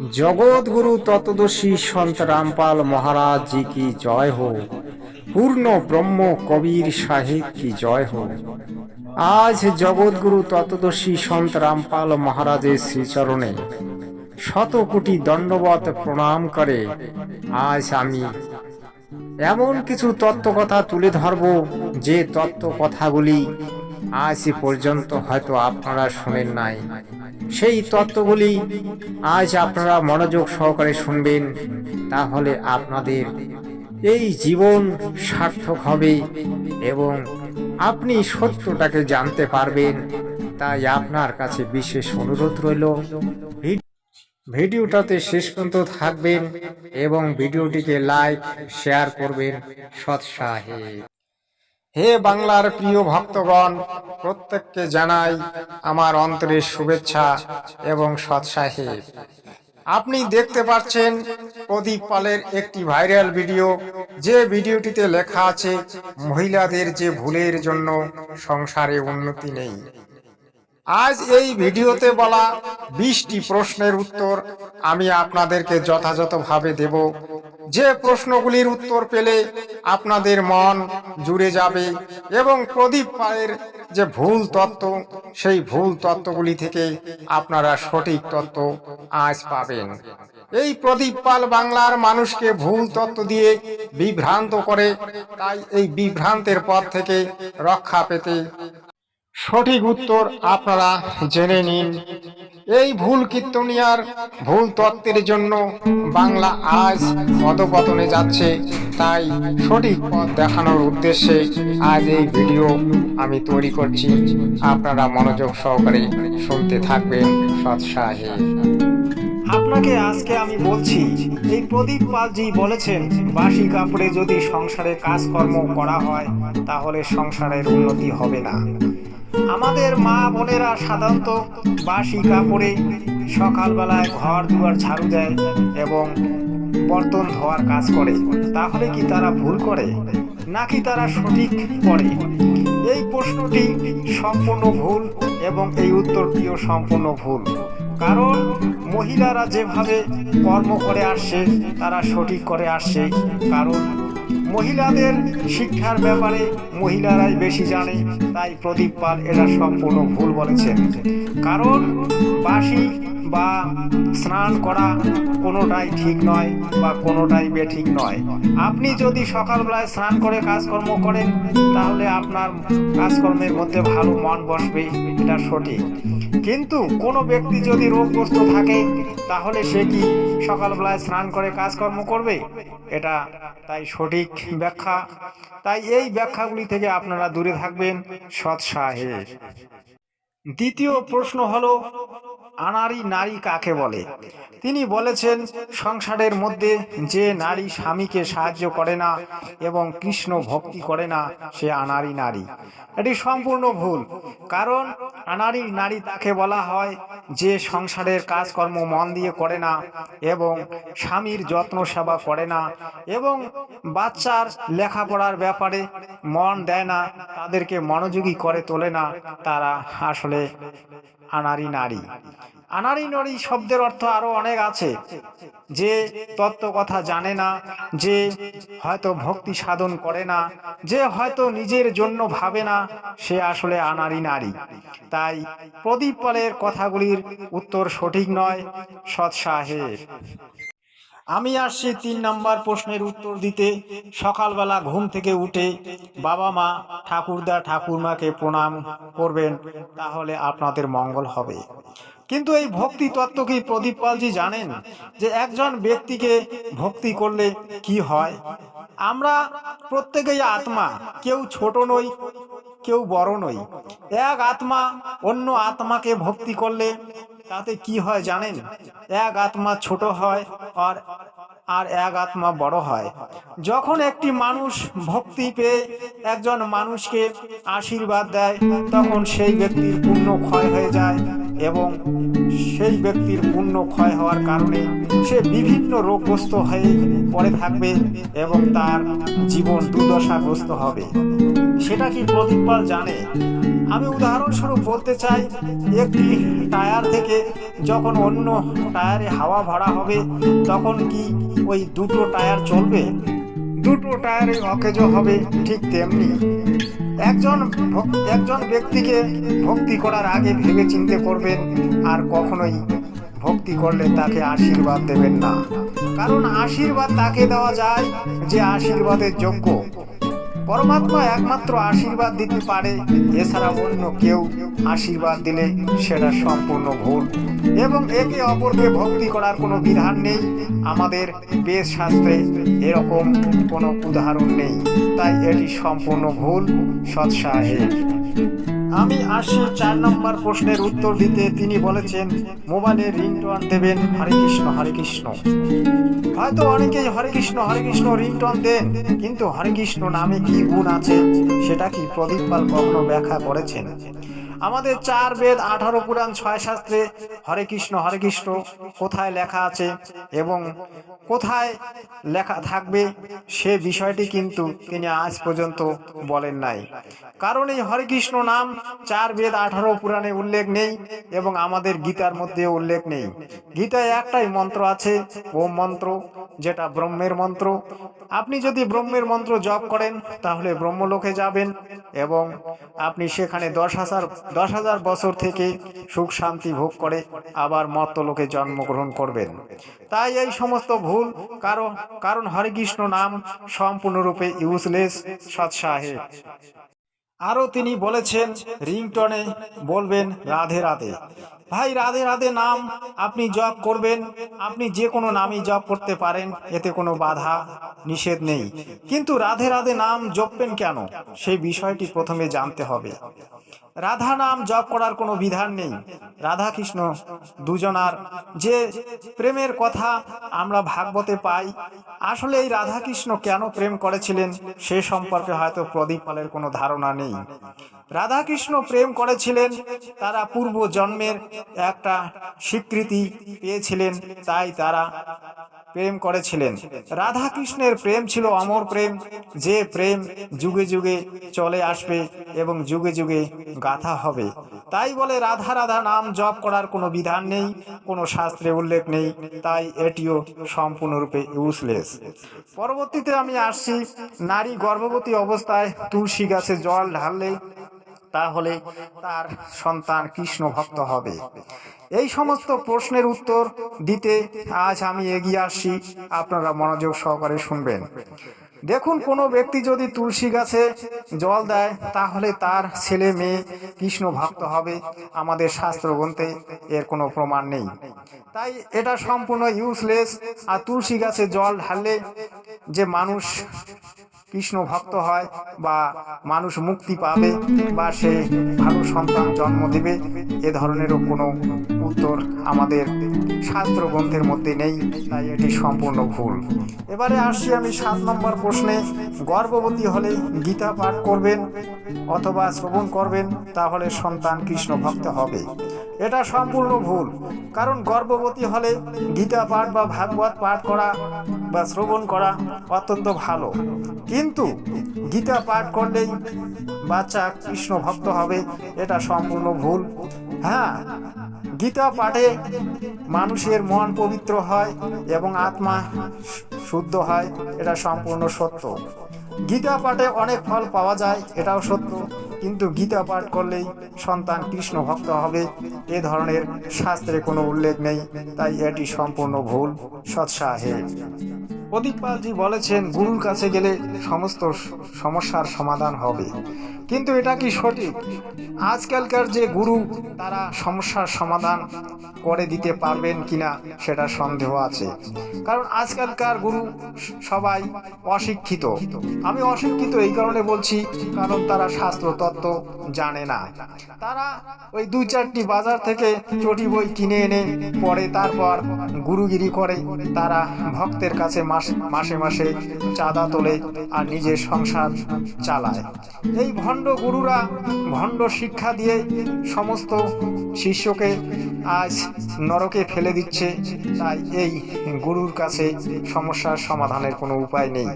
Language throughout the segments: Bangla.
জগৎগুরু তত্ত্বদর্শী সন্ত রামপাল মহারাজ কি জয় হো। পূর্ণ ব্রহ্ম কবির সাহেব কি জয় হো। আজ জগৎগুরু তত্ত্বদর্শী সন্ত রামপাল মহারাজের শ্রীচরণে শত কোটি দণ্ডবত প্রণাম করে আজ আমি এমন কিছু তত্ত্ব কথা তুলে ধরব যে তত্ত্ব কথাগুলি আজ পর্যন্ত হয়তো আপনারা শোনেন নাই। সেই তত্ত্বগুলি আজ আপনারা মনোযোগ সহকারে শুনবেন, তাহলে আপনাদের এই জীবন সার্থক হবে এবং আপনি সত্যটাকে জানতে পারবেন। তাই আপনার কাছে বিশেষ অনুরোধ রইল। ভিড- ভিডিওটাতে শেষ পর্যন্ত থাকবেন এবং ভিডিওটিকে লাইক, শেয়ার করবেন সৎসাহে। হে বাংলার প্রিয় ভক্তগণ, প্রত্যেককে জানাই আমার অন্তরের শুভেচ্ছা এবং সৎসাহে। আপনি দেখতে পাচ্ছেন প্রদীপ পালের একটি ভাইরাল ভিডিও। যে ভিডিওটিতে লেখা আছে, মহিলাদের যে ভুলের জন্য সংসারে উন্নতি নেই। আজ এই ভিডিওতে বলা বিশটি প্রশ্নের উত্তর আমি আপনাদেরকে যথাযথভাবে দেব। যে প্রশ্নগুলির উত্তর পেলে আপনাদের মন জুড়ে যাবে এবং প্রদীপ পায়ের যে ভুল তত্ত্ব, সেই ভুল তত্ত্বগুলি থেকে আপনারা সঠিক তত্ত্ব আজ পাবেন। এই প্রদীপ পাল বাংলার মানুষকে ভুল তত্ত্ব দিয়ে বিভ্রান্ত করে, তাই এই বিভ্রান্তের পথ থেকে রক্ষা পেতে সঠিক উত্তর আপনারা জেনে নিন। এই ভুল কীর্তনিয়ার ভুল তত্ত্বের জন্য বাংলা আজ অধপতনে যাচ্ছে। তাই সঠিক পথ দেখানোর উদ্দেশ্যে আজ এই ভিডিও আমি তৈরি করছি। আপনারা মনোযোগ সহকারে শুনতে থাকবেন সৎসাহে আপনাকে আজকে আমি বলছি, এই প্রদীপ পালজি বলেছেন, বাসি কাপড়ে যদি সংসারে কাজকর্ম করা হয়, তাহলে সংসারের উন্নতি হবে না। আমাদের মা বোনেরা সাধারণত বাসি কাপড়ে সকালবেলায় ঘর দুয়ার ঝাড়ু দেয় এবং বর্তন ধোয়ার কাজ করে। তাহলে কি তারা ভুল করে? নাকি তারা সঠিক করে এই প্রশ্নটি সম্পূর্ণ ভুল এবং এই উত্তরটিও সম্পূর্ণ ভুল। কারণ মহিলারা যেভাবে কর্ম করে আসছে, তারা সঠিক করে আসছে। কারণ মহিলাদের শিক্ষার ব্যাপারে মহিলারাই বেশি জানে, তাই প্রদীপ পাল এটা সম্পূর্ণ ভুল বলেছেন। কারণ বাসি বা স্নান করা কোনোটাই ঠিক নয় বা কোনোটাই বেঠিক নয়। আপনি যদি সকালবেলায় স্নান করে কাজকর্ম করেন, তাহলে আপনার কাজকর্মের মধ্যে ভালো মন বসবে এটা সঠিক। কিন্তু কোনো ব্যক্তি যদি রোগগ্রস্ত থাকে, তাহলে সে কি সকালবেলায় স্নান করে কাজকর্ম করবে? এটা তাই সঠিক ব্যাখ্যা। তাই এই ব্যাখ্যাগুলি থেকে আপনারা দূরে থাকবেন সৎসাহের দ্বিতীয় প্রশ্ন হলো আনারি নারী কাকে বলে? তিনি বলেছেন, সংসারের মধ্যে যে নারী স্বামীকে সাহায্য করে না এবং কৃষ্ণ ভক্তি করে না, সে আনারি নারী। এটি সম্পূর্ণ ভুল, কারণ আনারি নারী তাকে বলা হয় যে সংসারের কাজকর্ম মন দিয়ে করে না এবং স্বামীর যত্ন সেবা করে না এবং বাচ্চার লেখাপড়ার ব্যাপারে মন দেয় না, তাদেরকে মনোযোগী করে তোলে না, তারা আসলে আনারি নারী। আনারি নারী শব্দের অর্থ আরও অনেক আছে। যে তত্ত্ব কথা জানে না, যে হয়তো ভক্তি সাধন করে না, যে হয়তো নিজের জন্য ভাবে না, সে আসলে আনারি নারী। তাই প্রদীপ পালের কথাগুলির উত্তর সঠিক নয় সৎসাহের আমি আসছি তিন নম্বর প্রশ্নের উত্তর দিতে সকালবেলা ঘুম থেকে উঠে বাবা মা ঠাকুরদা ঠাকুরমাকে প্রণাম করবেন, তাহলে আপনাদের মঙ্গল হবে। কিন্তু এই ভক্তি তত্ত্ব কি প্রদীপ পালজি জানেন? যে একজন ব্যক্তিকে ভক্তি করলে কি হয়? আমরা প্রত্যেকেই আত্মা, কেউ ছোট নই, কেউ বড় নই। এক আত্মা অন্য আত্মাকে ভক্তি করলে তাতে কি হয় জানেন? এক আত্মা ছোট হয় আর আর এক আত্মা বড় হয়। যখন একটি মানুষ ভক্তি পেয়ে একজন মানুষকে আশীর্বাদ দেয়, তখন সেই ব্যক্তির পুণ্য ক্ষয় হয়ে যায় এবং সেই ব্যক্তির পুণ্য ক্ষয় হওয়ার কারণে সে বিভিন্ন রোগগ্রস্ত হয়ে পড়ে থাকবে এবং তার জীবন দুর্দশাগ্রস্ত হবে। সেটা কি প্রদীপ জানে? আমি উদাহরণস্বরূপ বলতে চাই, একটি টায়ার থেকে যখন অন্য টায়ারে হাওয়া ভরা হবে, তখন কি ওই দুটো টায়ার চলবে? দুটো টায়ারে অকেজ হবে, ঠিক তেমনি। একজন একজন ব্যক্তিকে ভক্তি করার আগে ভেবে চিন্তে করবেন, আর কখনোই ভক্তি করলে তাকে আশীর্বাদ দেবেন না। কারণ আশীর্বাদ তাকে দেওয়া যায় যে আশীর্বাদের যোগ্য। পরমাত্মা একমাত্র আশীর্বাদ দিতে পারে। এছাড়া অন্য কেউ আশীর্বাদ দিলে সেটা সম্পূর্ণ ভুল। এবং একে অপরকে ভক্তি করার কোনো বিধান নেই। আমাদের বেদ শাস্ত্রে এরকম কোনো উদাহরণ নেই। তাই এটি সম্পূর্ণ ভুল। সৎসাহেব আমি আসি চার নম্বর প্রশ্নের উত্তর দিতে। তিনি বলেছেন, মোবাইলে রিংটন দেবেন হরে কৃষ্ণ হরে কৃষ্ণ হয়তো অনেকেই হরে কৃষ্ণ হরে কৃষ্ণ রিংটন দেন, কিন্তু হরে কৃষ্ণ নামে কি গুণ আছে, সেটা কি প্রদীপ পাল কখনো ব্যাখ্যা করেছেন? আমাদের চার বেদ আঠারো পুরাণ ছয় শাস্ত্রে হরে কৃষ্ণ হরে কৃষ্ণ কোথায় লেখা আছে এবং কোথায় লেখা থাকবে সে বিষয়টি কিন্তু তিনি আজ পর্যন্ত বলেন নাই। কারণ এই হরে কৃষ্ণ নাম চার বেদ আঠারো পুরাণে উল্লেখ নেই এবং আমাদের গীতার মধ্যে উল্লেখ নেই। গীতায় একটাই মন্ত্র আছে ওম মন্ত্র, যেটা ব্রহ্মের মন্ত্র। আপনি যদি ব্রহ্মের মন্ত্র জপ করেন, তাহলে ব্রহ্মলোকে যাবেন এবং আপনি সেখানে দশ হাজার দশ হাজার বছর থেকে সুখ শান্তি ভোগ করে আবার মর্তলোকে জন্মগ্রহণ করবেন। তাই এই সমস্ত ভুল কারণ কারণ হরে কৃষ্ণ নাম সম্পূর্ণরূপে ইউজলেস সৎসাহেব আরও তিনি বলেছেন, রিংটনে বলবেন, রাধে রাধে। ভাই, রাধে রাধে নাম, আপনি জপ করবেন। আপনি যে কোনো নামই জপ করতে পারেন, এতে কোনো বাধা নিষেধ নেই। কিন্তু রাধে রাধে নাম জপবেন কেন? সেই বিষয়টি প্রথমে জানতে হবে। রাধা নাম জপ করার কোনো বিধান নেই। রাধা কৃষ্ণ দুজনার যে প্রেমের কথা আমরা ভাগবতে পাই, আসলে এই রাধা কৃষ্ণ কেন প্রেম করেছিলেন, সে সম্পর্কে হয়তো প্রদীপ পালের কোনো ধারণা নেই। রাধা কৃষ্ণ প্রেম করেছিলেন, তারা পূর্ব জন্মের একটা স্বীকৃতি পেয়েছিলেন, তাই তারা প্রেম করেছিলেন। রাধা কৃষ্ণের প্রেম ছিল অমর প্রেম, যে প্রেম যুগে যুগে চলে আসবে এবং যুগে যুগে গাথা হবে। তাই বলে রাধা রাধা নাম জপ করার কোনো বিধান নেই, কোনো শাস্ত্রে উল্লেখ নেই, তাই এটিও সম্পূর্ণরূপে ইউজলেস পরবর্তীতে আমি আসছি, নারী গর্ভবতী অবস্থায় তুলসী গাছে জল ঢাললে তাহলে তার সন্তান কৃষ্ণ ভক্ত হবে। এই সমস্ত প্রশ্নের উত্তর দিতে আজ আমি এগিয়ে আসছি। আপনারা মনোযোগ সহকারে শুনবেন। দেখুন, কোনো ব্যক্তি যদি তুলসী গাছে জল দেয়, তাহলে তার ছেলে মেয়ে কৃষ্ণ ভক্ত হবে। আমাদের শাস্ত্র গ্রন্থে এর কোনো প্রমাণ নেই। তাই এটা সম্পূর্ণ ইউজলেস আর তুলসী গাছে জল ঢাললে যে মানুষ কৃষ্ণ ভক্ত হয় বা মানুষ মুক্তি পাবে বা সে ভালো সন্তান জন্ম দেবে, এ ধরনেরও কোনো উত্তর আমাদের শাস্ত্র গ্রন্থের মধ্যে নেই, তাই এটি সম্পূর্ণ ভুল। এবারে আসছি আমি সাত নম্বর প্রশ্নে। গর্ভবতী হলে গীতা পাঠ করবেন অথবা শ্রবণ করবেন, তাহলে সন্তান কৃষ্ণ ভক্ত হবে। এটা সম্পূর্ণ ভুল, কারণ গর্ভবতী হলে গীতা পাঠ বা ভাগবত পাঠ করা বা শ্রবণ করা অত্যন্ত ভালো। কিন্তু গীতা পাঠ করলেই বাচ্চা কৃষ্ণ ভক্ত হবে, এটা সম্পূর্ণ ভুল। হ্যাঁ গীতা পাঠে মানুষের মন পবিত্র হয় এবং আত্মা শুদ্ধ হয়, এটা সম্পূর্ণ সত্য। গীতা পাঠে অনেক ফল পাওয়া যায়, এটাও সত্য। কিন্তু গীতা পাঠ করলেই সন্তান কৃষ্ণ ভক্ত হবে, এ ধরনের শাস্ত্রে কোনো উল্লেখ নেই, তাই এটি সম্পূর্ণ ভুল, সৎসাহে। প্রদীপ পালজি বলেছেন, গুরুর কাছে গেলে সমস্ত সমস্যার সমাধান হবে। কিন্তু এটা কি সঠিক? আজকালকার যে গুরু, তারা সমস্যার সমাধান করে দিতে পারবেন কিনা সেটা সন্দেহ আছে। কারণ আজকালকার গুরু সবাই অশিক্ষিত। আমি অশিক্ষিত এই কারণে বলছি, কারণ তারা শাস্ত্র তত্ত্ব জানে না। তারা ওই দুই চারটি বাজার থেকে চটি বই কিনে এনে পরে তারপর গুরুগিরি করে। তারা ভক্তের কাছে মাস, মাসে মাসে চাঁদা তোলে আর নিজের সংসার চালায়। এই ভণ্ড ভণ্ড গুরুরা ভণ্ড শিক্ষা দিয়ে সমস্ত শিষ্যকে আজ নরকে ফেলে দিচ্ছে। তাই এই গুরুর কাছে সমস্যার সমাধানের কোনো উপায় নেই।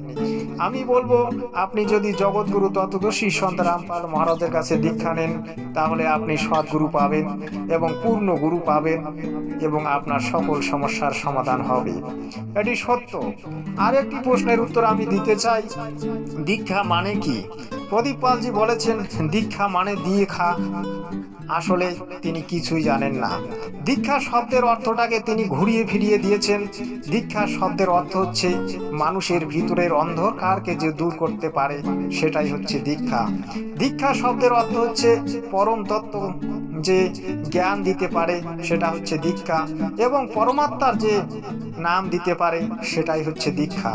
আমি বলব, আপনি যদি জগৎগুরু তত্ত্বদর্শী সন্ত রামপাল মহারাজের কাছে দীক্ষা নেন, তাহলে আপনি সদ্গুরু পাবেন এবং পূর্ণ গুরু পাবেন এবং আপনার সকল সমস্যার সমাধান হবে। এটি সত্য। আর একটি প্রশ্নের উত্তর আমি দিতে চাই। দীক্ষা মানে কি? প্রদীপ পালজি বলেছেন, দীক্ষা মানে দিয়ে খা আসলে তিনি কিছুই জানেন না। দীক্ষা শব্দের অর্থটাকে তিনি ঘুরিয়ে ফিরিয়ে দিয়েছেন। দীক্ষা শব্দের অর্থ হচ্ছে মানুষের ভিতরের অন্ধকারকে যে দূর করতে পারে, সেটাই হচ্ছে দীক্ষা। দীক্ষা শব্দের অর্থ হচ্ছে পরম তত্ত্ব যে জ্ঞান দিতে পারে, সেটা হচ্ছে দীক্ষা। এবং পরমাত্মার যে নাম দিতে পারে, সেটাই হচ্ছে দীক্ষা।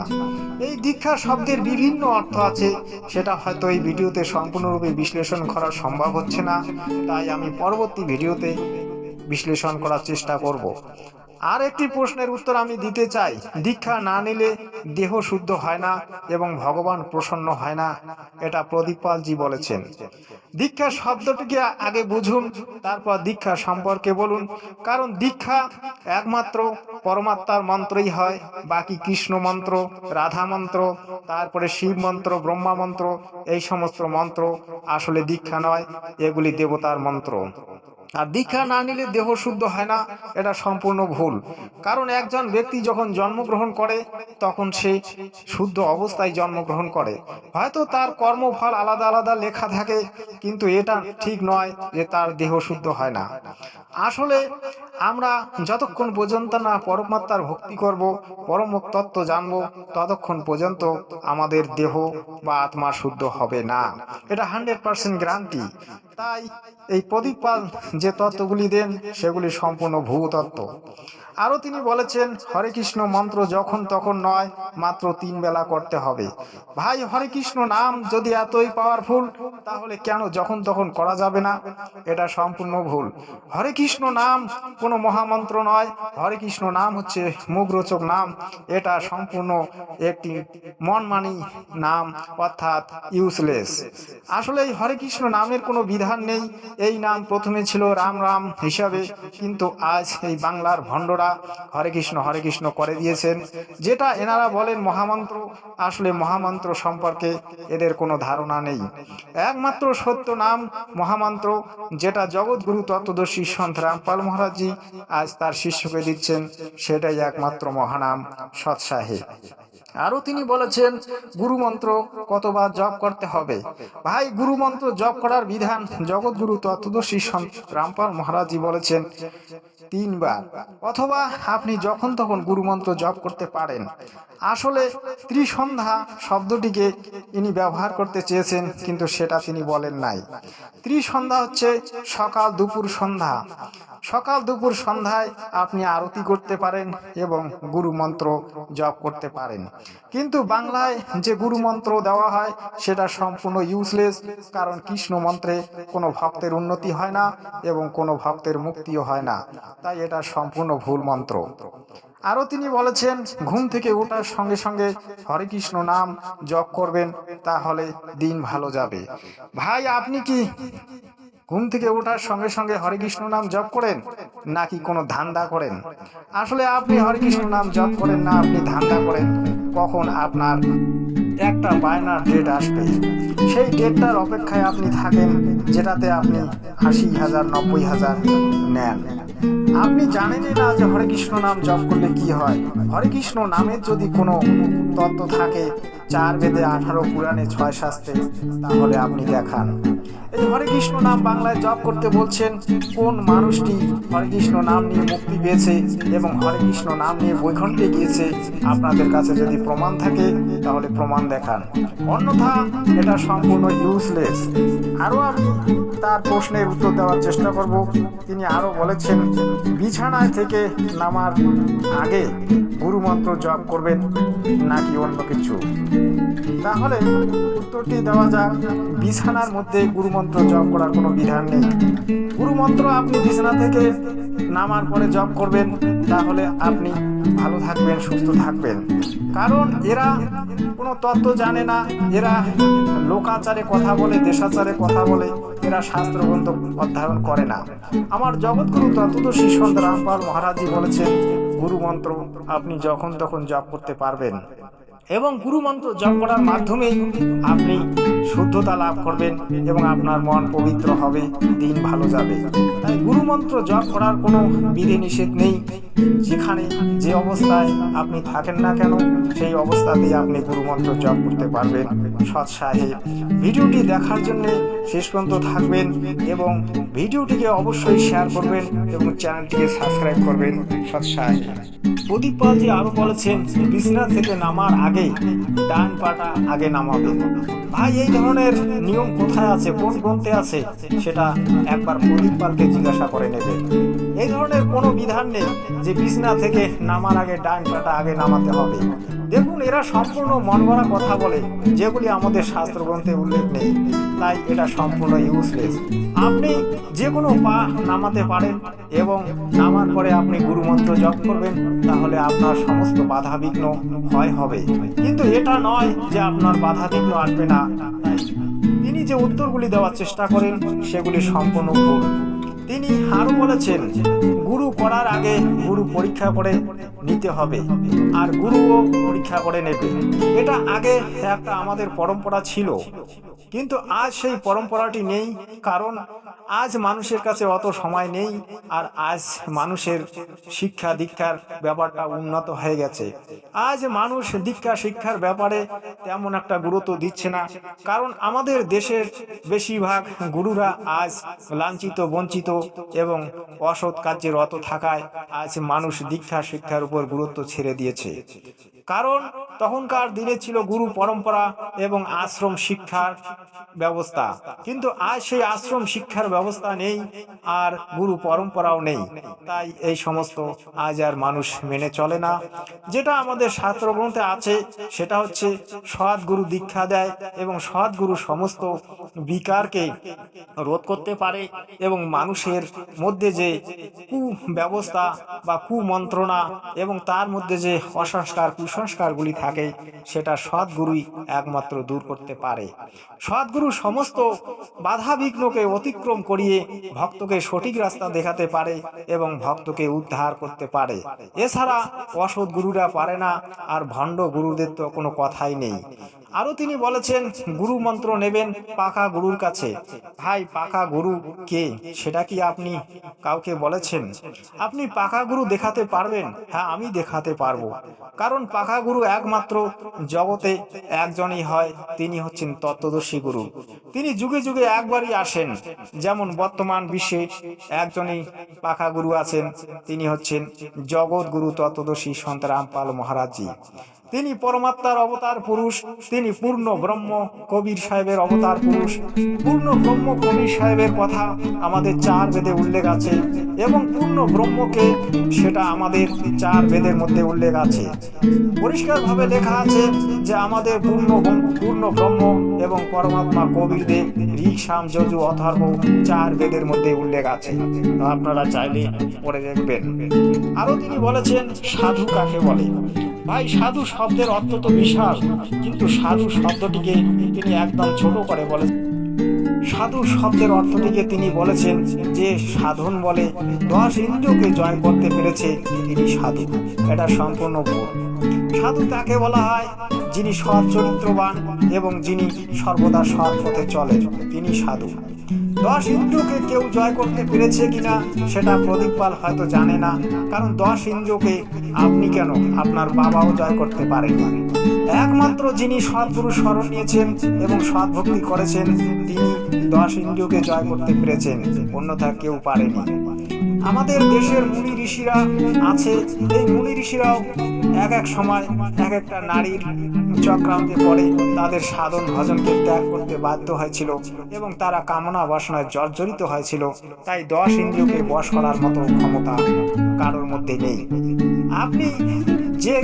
এই দীক্ষা শব্দের বিভিন্ন অর্থ আছে। সেটা হয়তো এই ভিডিওতে সম্পূর্ণরূপে বিশ্লেষণ করা সম্ভব হচ্ছে না। তাই আমি পরবর্তী ভিডিওতে বিশ্লেষণ করার চেষ্টা করব। আর একটি প্রশ্নের উত্তর আমি দিতে চাই। দীক্ষা না নিলে দেহ শুদ্ধ হয় না এবং ভগবান প্রসন্ন হয় না, এটা প্রদীপ পালজি বলেছেন। দীক্ষা শব্দটিকে আগে বুঝুন, তারপর দীক্ষা সম্পর্কে বলুন। কারণ দীক্ষা একমাত্র পরমাত্মার মন্ত্রই হয়, বাকি কৃষ্ণ মন্ত্র, রাধা মন্ত্র, তারপরে শিব মন্ত্র, ব্রহ্মা মন্ত্র, এই সমস্ত মন্ত্র আসলে দীক্ষা নয়, এগুলি দেবতার মন্ত্র। আর দীক্ষা না নিলে দেহ শুদ্ধ হয় না, এটা সম্পূর্ণ ভুল। কারণ একজন ব্যক্তি যখন জন্মগ্রহণ করে, তখন সে শুদ্ধ অবস্থায় জন্মগ্রহণ করে। হয়তো তার কর্মফল আলাদা আলাদা লেখা থাকে, কিন্তু এটা ঠিক নয় যে তার দেহ শুদ্ধ হয় না। আসলে আমরা যতক্ষণ পর্যন্ত না পরমাত্মার ভক্তি করব পরম তত্ত্ব জানব, ততক্ষণ পর্যন্ত আমাদের দেহ বা আত্মা শুদ্ধ হবে না। এটা হান্ড্রেড পার্সেন্ট গ্যারান্টি। তাই এই প্রদীপ পাল যে তত্ত্বগুলি দেন সেগুলি সম্পূর্ণ ভূতত্ত্ব। আরও তিনি বলেছেন, হরে কৃষ্ণ, মন্ত্র যখন তখন নয়, মাত্র তিন বেলা করতে হবে। ভাই, হরে কৃষ্ণ নাম যদি এতই পাওয়ারফুল তাহলে কেন যখন তখন করা যাবে না? এটা সম্পূর্ণ ভুল। হরে কৃষ্ণ নাম কোনো মহামন্ত্র নয়, হরে কৃষ্ণ নাম হচ্ছে মুখরোচক নাম। এটা সম্পূর্ণ একটি মনমানি নাম, অর্থাৎ ইউজলেস আসলে এই হরে কৃষ্ণ নামের কোনো বিধান নেই। এই নাম প্রথমে ছিল রাম রাম হিসাবে, কিন্তু আজ এই বাংলার ভণ্ডরা হরে কৃষ্ণ হরে কৃষ্ণ করে দিয়েছেন। যেটা এনারা বলেন মহামন্ত্র, আসলে মহামন্ত্র সম্পর্কে এদের কোনো ধারণা নেই। একমাত্র সত্য নাম মহামন্ত্র, যেটা জগৎগুরু তত্ত্বদর্শী সন্ত রামপাল মহারাজজি আজ তার শিষ্যকে দিচ্ছেন, সেটাই একমাত্র মহানাম সৎসাহে আরও তিনি বলেছেন, গুরুমন্ত্র কতবার জপ করতে হবে? ভাই, গুরুমন্ত্র জপ করার বিধান জগৎগুরু তত্ত্বদর্শী সন্ত রামপাল মহারাজজি বলেছেন তিনবার। অথবা আপনি যখন তখন গুরুমন্ত্র জপ করতে পারেন। আসলে ত্রিসন্ধ্যা শব্দটিকে ইনি ব্যবহার করতে চেয়েছেন, কিন্তু সেটা তিনি বলেন নাই। ত্রিসন্ধ্যা হচ্ছে সকাল দুপুর সন্ধ্যা। সকাল দুপুর সন্ধ্যায় আপনি আরতি করতে পারেন এবং গুরু মন্ত্র জপ করতে পারেন। কিন্তু বাংলায় যে গুরু মন্ত্র দেওয়া হয়, সেটা সম্পূর্ণ ইউজলেস কারণ কৃষ্ণ মন্ত্রে কোনো ভক্তের উন্নতি হয় না এবং কোনো ভক্তের মুক্তিও হয় না। তাই এটা সম্পূর্ণ ভুল মন্ত্র। আরও তিনি বলেছেন, ঘুম থেকে ওঠার সঙ্গে সঙ্গে হরে কৃষ্ণ নাম জপ করবেন, তাহলে দিন ভালো যাবে। ভাই, আপনি কি ঘুম থেকে ওঠার সঙ্গে সঙ্গে হরে কৃষ্ণ নাম জপ করেন, নাকি কোনো ধান্দা করেন? আসলে আপনি হরে কৃষ্ণ নাম জপ করেন না, আপনি ধান্দা করেন। কখন আপনার একটা বায়নার ডেট আসবে? সেই ডেটটার অপেক্ষায় আপনি থাকেন, যেটাতে আপনি আশি হাজার, নব্বই হাজার নেন। আপনি জানেন না, যে হরে কৃষ্ণ নাম জপ করলে কি হয়? হরে কৃষ্ণ নামের যদি কোনো তত্ত্ব থাকে চার বেদে আঠারো পুরাণে ছয় শাস্ত্রে তাহলে আপনি দেখান। এই হরে কৃষ্ণ নাম বাংলায় জপ করতে বলছেন, কোন মানুষটি হরে কৃষ্ণ নাম নিয়ে মুক্তি পেয়েছে এবং হরে কৃষ্ণ নাম নিয়ে বৈকুণ্ঠে গিয়েছে, আপনাদের কাছে যদি প্রমাণ থাকে, তাহলে প্রমাণ দেখান। অন্যথা, এটা সম্পূর্ণ ইউজলেস আরও আমি তার প্রশ্নের উত্তর দেওয়ার চেষ্টা করব। তিনি আরও বলেছেন, বিছানায় থেকে নামার আগে গুরুমন্ত্র জপ করবেন, নাকি অন্য কিছু? তাহলে উত্তরটি দেওয়া যাক। বিছানার মধ্যে গুরুমন্ত্র জপ করার কোনো বিধান নেই। গুরুমন্ত্র আপনি বিছানা থেকে নামার পরে জপ করবেন, তাহলে আপনি ভালো থাকবেন, সুস্থ থাকবেন। কারণ এরা কোনো তত্ত্ব জানে না, এরা লোকাচারে কথা বলে, দেশাচারে কথা বলে, এরা শাস্ত্রগ্রন্থ অধ্যয়ন করে না। আমার জগৎগুরু তত্ত্বদর্শী সন্ত রামপাল মহারাজজি বলেছেন গুরু মন্ত্র আপনি যখন তখন জপ করতে পারবেন। এবং গুরুমন্ত্র জপ করার মাধ্যমেই আপনি শুদ্ধতা লাভ করবেন এবং আপনার মন পবিত্র হবে, দিন ভালো যাবে। তাই গুরুমন্ত্র জপ করার কোনো বিধি নিষেধ নেই। যেখানে যে অবস্থায় আপনি থাকেন না কেন, সেই অবস্থাতেই আপনি গুরুমন্ত্র জপ করতে পারবেন। সৎ সাহেব, ভিডিওটি দেখার জন্য শেষ পর্যন্ত থাকবেন এবং ভিডিওটিকে অবশ্যই শেয়ার করবেন এবং চ্যানেলটিকে সাবস্ক্রাইব করবেন, সৎ সাহেব। প্রদীপ পালজি আরও বলেছেন, বিছনা থেকে নামার আগে ডান পাটা আগে নামাবেন। ভাই, এই ধরনের নিয়ম কোথায় আছে, কোন গ্রন্থে আছে, সেটা একবার প্রদীপ পালকে জিজ্ঞাসা করে নেবে। এই ধরনের কোনো বিধান নেই যে বিছনা থেকে নামার আগে ডান পাটা আগে নামাতে হবে। দেখুন, এরা সম্পূর্ণ মন কথা বলে, যেগুলি আমাদের শাস্ত্রগ্রন্থে উল্লেখ নেই। তাই এটা সম্পূর্ণ ইউজলেস আপনি যে কোনো পা নামাতে পারেন এবং নামার পরে আপনি গুরুমন্ত্র জপ করবেন, তাহলে আপনার সমস্ত বাধা বিঘ্ন হয় হবে। কিন্তু এটা নয় যে আপনার বাধা বিঘ্ন আসবে না। তিনি যে উত্তরগুলি দেওয়ার চেষ্টা করেন সেগুলি সম্পূর্ণ ভুল। তিনি আরও বলেছেন গুরু করার আগে গুরু পরীক্ষা করে নিতে হবে। আর গুরুও পরীক্ষা করে নেবে। এটা আগে একটা আমাদের পরম্পরা ছিল। কিন্তু আজ সেই পরম্পরাটি নেই। কারণ আজ মানুষের কাছে অত সময় নেই। আর আজ মানুষের শিক্ষা দীক্ষার ব্যাপারটা উন্নত হয়ে গেছে। আজ মানুষ দীক্ষা শিক্ষার ব্যাপারে তেমন একটা গুরুত্ব দিচ্ছে না। কারণ আমাদের দেশের বেশিরভাগ গুরুরা আজ লাঞ্ছিত, বঞ্চিত এবং অসৎ কার্যে রত থাকায় আজ মানুষ দীক্ষা শিক্ষার উপর গুরুত্ব ছেড়ে দিয়েছে। কারণ তখনকার দিনে ছিল গুরু পরম্পরা এবং আশ্রম শিক্ষার ব্যবস্থা। কিন্তু আজ সেই আশ্রম শিক্ষার ব্যবস্থা নেই আর গুরু পরম্পরাও নেই। তাই এই সমস্ত আজ আর মানুষ মেনে চলে না। যেটা আমাদের শাস্ত্রগ্রন্থে আছে, সেটা হচ্ছে সৎ গুরু দীক্ষা দেয় এবং সৎ গুরু সমস্ত বিকারকে রোধ করতে পারে এবং মানুষের মধ্যে যে কু ব্যবস্থা বা কুমন্ত্রণা এবং তার মধ্যে যে অসংস্কার কুসংস্কারগুলি থাকে, সেটা সদ্গুরুই একমাত্র দূর করতে পারে। সদ্গুরু সমস্ত বাধা বিঘ্নকে অতিক্রম করিয়ে ভক্তকে সঠিক রাস্তা দেখাতে পারে এবং ভক্তকে উদ্ধার করতে পারে। এছাড়া অসৎ গুরুরা পারে না, আর ভণ্ড গুরুদের তো কোনো কথাই নেই। আরও তিনি বলেছেন, গুরু মন্ত্র নেবেন পাকা গুরুর কাছে। ভাই পাকা গুরু কে? সেটা কি আপনি কাউকে বলেছেন? আপনি পাকা গুরু দেখাতে পারবেন। হ্যাঁ আমি দেখাতে পারব। কারণ পাকা গুরু একমাত্র জগতে একজনই হয়, তিনি হচ্ছেন তত্ত্বদর্শী গুরু। তিনি যুগে যুগে একবারই আসেন, যেমন বর্তমান বিশ্বে একজনই পাকা গুরু আছেন, তিনি হচ্ছেন জগৎ গুরু তত্ত্বদর্শী সন্ত রামপাল মহারাজজি। তিনি পরমাত্মার অবতার পুরুষ, তিনি পূর্ণ ব্রহ্ম কবির সাহেবের অবতার পুরুষ। পূর্ণ ব্রহ্ম কবির সাহেবের কথা আমাদের চার বেদে উল্লেখ আছে এবং পূর্ণ ব্রহ্মকে সেটা আমাদের চার বেদের মধ্যে উল্লেখ আছে। পরিষ্কারভাবে লেখা আছে যে আমাদের পূর্ণ পূর্ণ ব্রহ্ম এবং পরমাত্মা কবির দেব ঋক সাম, যজু, অথর্ব চার বেদের মধ্যে উল্লেখ আছে। আপনারা চাইলে পড়ে দেখবেন। আরও তিনি বলেছেন, সাধু কাকে বলে? ভাই সাধু শব্দের অর্থ তো বিশাল, কিন্তু সাধু শব্দটিকে তিনি একদম ছোট করে বলে সাধু শব্দের অর্থটিকে তিনি বলেছেন যে, সাধন বলে দশ ইন্দ্রিয়কে জয় করতে পেরেছে তিনি সাধু। এটা সম্পূর্ণ ভুল। সাধু তাকে বলা হয়? যিনি সৎ চরিত্রবান এবং যিনি সর্বদা সৎ পথে চলে তিনি সাধু। দশ ইন্দ্রকে কেউ জয় করতে পেরেছে কিনা সেটা প্রদীপ পাল হয়তো জানে না। কারণ দশ ইন্দ্রকে আপনি কেন? আপনার বাবাও জয় করতে পারেনি। একমাত্র যিনি সৎগুরু স্মরণ নিয়েছেন এবং সৎ ভক্তি করেছেন, তিনি দশ ইন্দ্রিয়কে জয় করতে পেরেছেন, অন্যথা কেউ পারেনি। আমাদের দেশের মুনি ঋষিরা আছে। এই মুনি ঋষিরাও এক এক সময় এক একটা নারীর চক্রান্তে পড়ে। তাদের সাধন ভজনকে ত্যাগ করতে বাধ্য হয়েছিল এবং তারা কামনা বাসনায় জর্জরিত হয়েছিল। তাই দশ ইন্দ্রিয়কে বশ করার মতো ক্ষমতা কারোর মধ্যে নেই। আপনি যে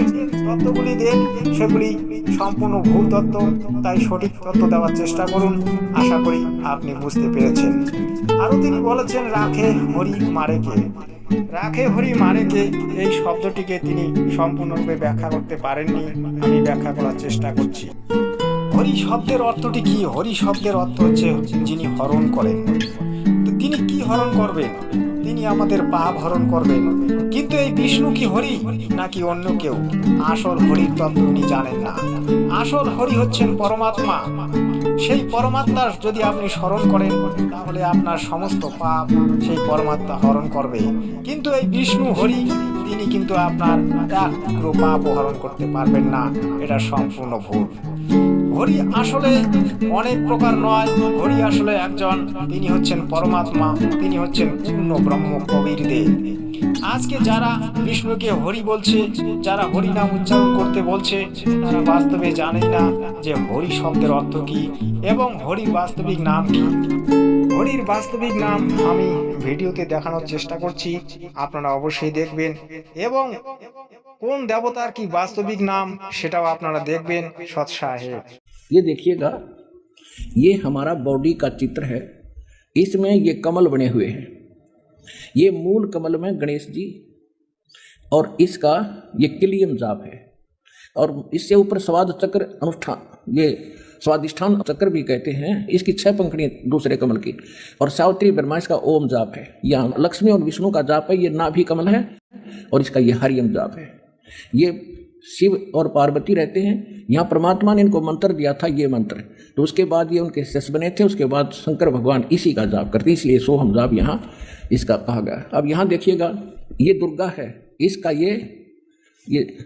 তত্ত্বগুলি দেন, সেগুলি সম্পূর্ণ ভুল তত্ত্ব, তাই সঠিক তত্ত্ব দেওয়ার চেষ্টা করুন। আশা করি আপনি বুঝতে পেরেছেন। আরও তিনি বলেছেন, রাখে হরি মারে কে রাখে হরি মানে কে? এই শব্দটিকে তিনি সম্পূর্ণরূপে ব্যাখ্যা করতে পারেননি। আমি ব্যাখ্যা করার চেষ্টা করছি। হরি শব্দের অর্থটি কি? হরি শব্দের অর্থ হচ্ছে যিনি হরণ করেন। তো তিনি কি হরণ করবেন? তিনি আমাদের পাপ হরণ করবেন। কিন্তু এই বিষ্ণু কি হরি নাকি অন্য কেউ? আসল হরির তত্ত্ব উনি জানেন না। আসল হরি হচ্ছেন পরমাত্মা। সেই পরমাত্মার যদি আপনি স্মরণ করেন, তাহলে আপনার সমস্ত পাপ সেই পরমাত্মা হরণ করবে। কিন্তু এই বিষ্ণু হরি, তিনি কিন্তু আপনার এক টুকরো পাপ হরণ করতে পারবেন না। এটা সম্পূর্ণ ভুল। হরি আসলে অনেক প্রকার নয়। হরি আসলে একজন, তিনি হচ্ছেন পরমাত্মা, তিনি হচ্ছেন পূর্ণ ব্রহ্ম কবির দেব আজকে যারা বিষ্ণুকে হরি বলছে যারা হরি নাম উচ্চারণ করতে বলছে তারা বাস্তবে জানেই না যে হরি শব্দের অর্থ কি এবং হরির বাস্তবিক নাম কি হরির বাস্তবিক নাম আমি ভিডিওতে দেখানোর চেষ্টা করছি আপনারা অবশ্যই দেখবেন এবং কোন দেবতার কি বাস্তবিক নাম সেটাও আপনারা দেখবেন সৎ সাহেব ये देखिएगा ये हमारा बॉडी का चित्र है इसमें ये कमल बने हुए हैं ये मूल कमल में गणेश जी और इसका ये किलियम जाप है। और इससे ऊपर स्वाद चक्र अनुष्ठान, ये स्वादिष्ठान चक्र भी कहते हैं। इसकी छह पंखड़ियाँ दूसरे कमल की। और सावित्री ब्रह्मा इसका ओम जाप है। यहाँ लक्ष्मी और विष्णु का जाप है। ये नाभि कमल है और इसका ये हरियम जाप है। ये शिव और पार्वती रहते हैं, यहाँ परमात्मा ने इनको मंत्र दिया था, ये मंत्र तो उसके बाद ये उनके शिष्य बने थे, उसके बाद शंकर भगवान इसी का जाप करते इसलिए सोहम जाप यहाँ इसका कहा गया अब यहाँ देखिएगा, ये दुर्गा है, इसका ये ये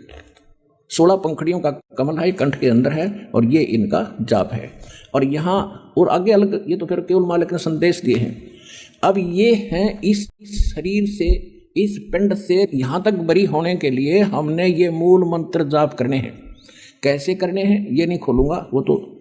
सोलह पंखड़ियों का कमल है कंठ के अंदर है, और ये इनका जाप है। और यहाँ, और आगे अलग, ये तो फिर केवल मालिक ने संदेश दिए हैं। अब ये हैं इस शरीर से इस पिंड से यहाँ तक बरी होने के लिए हमने ये मूल मंत्र जाप करने हैं। कैसे करने हैं, ये नहीं खोलूँगा, वो तो